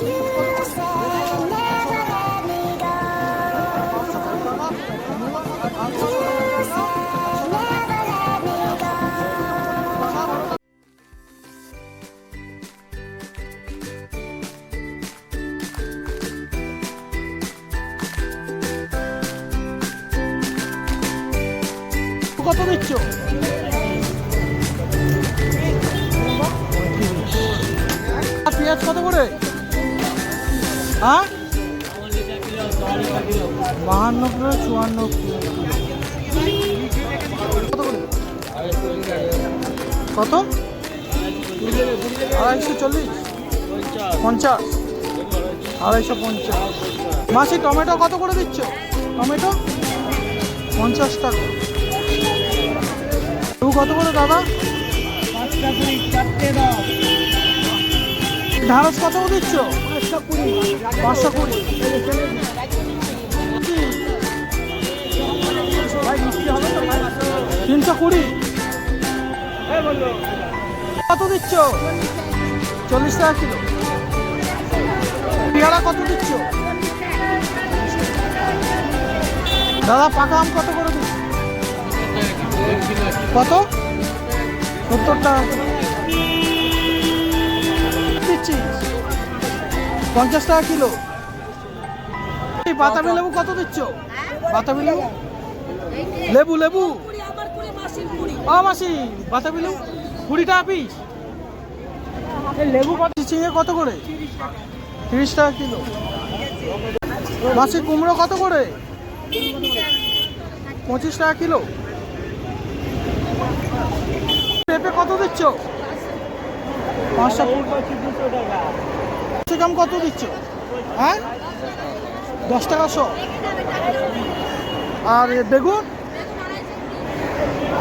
কত দিচ্ছ আর পেঁয়াজ কত করে হ্যাঁ? বাহান্ন কিলো, চুয়ান্ন কিলো। কত? আড়াইশো চল্লিশ। পঞ্চাশ। আড়াইশো পঞ্চাশ। মাসি, টমেটো কত করে দিচ্ছ? টমেটো? পঞ্চাশ টাকা। তবু কত করে দাদা? ঢাঁড়স কত দিচ্ছ পাঁচশো কুড়ি। তিনশো কুড়ি। কত দিচ্ছ? চল্লিশ টাকা কিলো। পেয়ারা কত দিচ্ছ? দাদা, পাকা আম কত করে দিচ্ছ? কত? সত্তর টাকা পঞ্চাশ টাকা কিলো। এই বাতাবি লেবু কত দিচ্ছ? বাতাবি লেবু? লেবু লেবু। ও মাসি বাতাবি লেবু কুড়ি টাকা পিস লেবু কত? চিঙে কত করে? তিরিশ টাকা কিলো। মাসি, কুমড়ো কত করে? পঁচিশ টাকা কিলো। পেঁপে কত দিচ্ছ? পাঁচশো ক্যাপসিকাম কত দিচ্ছ? হ্যাঁ? দশ টাকা শো। আর বেগুন?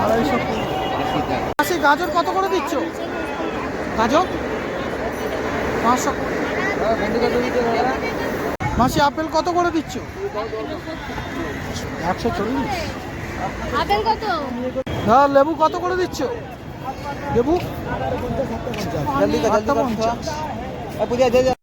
আড়াইশো। মাসি গাজর কত করে দিচ্ছ? গাজর? পাঁচশো মাসি আপেল কত করে দিচ্ছ? একশো চল্লিশ। আপেল কত? হ্যাঁ লেবু কত করে দিচ্ছ? লেবু? আটটা পঞ্চাশ